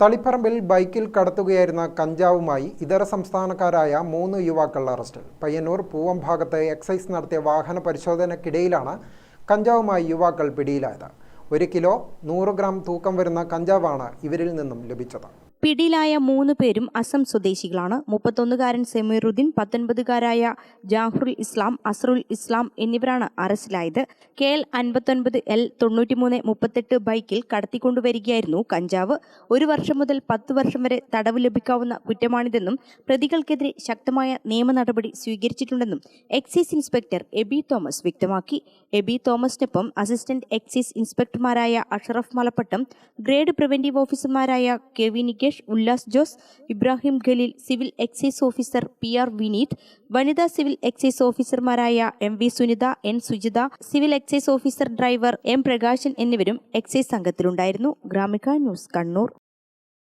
തളിപ്പറമ്പിൽ ബൈക്കിൽ കടത്തുകയായിരുന്ന കഞ്ചാവുമായി ഇതര സംസ്ഥാനക്കാരായ മൂന്ന് യുവാക്കൾ അറസ്റ്റിൽ. പയ്യന്നൂർ പൂവം ഭാഗത്ത് എക്സൈസ് നടത്തിയ വാഹന പരിശോധനയ്ക്കിടയിലാണ് കഞ്ചാവുമായി യുവാക്കൾ പിടിയിലായത്. ഒരു കിലോ നൂറ് ഗ്രാം തൂക്കം വരുന്ന കഞ്ചാവാണ് ഇവരിൽ നിന്നും ലഭിച്ചത്. പിടിയിലായ മൂന്ന് പേരും അസം സ്വദേശികളാണ്. മുപ്പത്തൊന്നുകാരൻ സെമീറുദ്ദീൻ പത്തൊൻപതുകാരായ ജാഹുറുൽ ഇസ്ലാം അസറുൽ ഇസ്ലാം എന്നിവരാണ് അറസ്റ്റിലായത്. കെ എൽ അൻപത്തൊൻപത് എൽ തൊണ്ണൂറ്റിമൂന്ന് മുപ്പത്തെട്ട് ബൈക്കിൽ കടത്തിക്കൊണ്ടുവരികയായിരുന്നു കഞ്ചാവ്. ഒരു വർഷം മുതൽ പത്ത് വർഷം വരെ തടവ് ലഭിക്കാവുന്ന കുറ്റമാണിതെന്നും പ്രതികൾക്കെതിരെ ശക്തമായ നിയമ നടപടി സ്വീകരിച്ചിട്ടുണ്ടെന്നും എക്സൈസ് ഇൻസ്പെക്ടർ എബി തോമസ് വ്യക്തമാക്കി. എബി തോമസിനൊപ്പം അസിസ്റ്റന്റ് എക്സൈസ് ഇൻസ്പെക്ടർമാരായ അഷറഫ് മലപ്പട്ടം ഗ്രേഡ് പ്രിവന്റീവ് ഓഫീസർമാരായ K V Nikesh Ullas Jose Ibrahim Khaleel civil excise officer P R Vineeth വനിതാ സിവിൽ എക്സൈസ് ഓഫീസർമാരായ M V Sunitha N Sujitha civil excise officer driver M Prakashan എന്നിവരും excise സംഘത്തിലുണ്ടായിരുന്നു. Gramika news Kannur.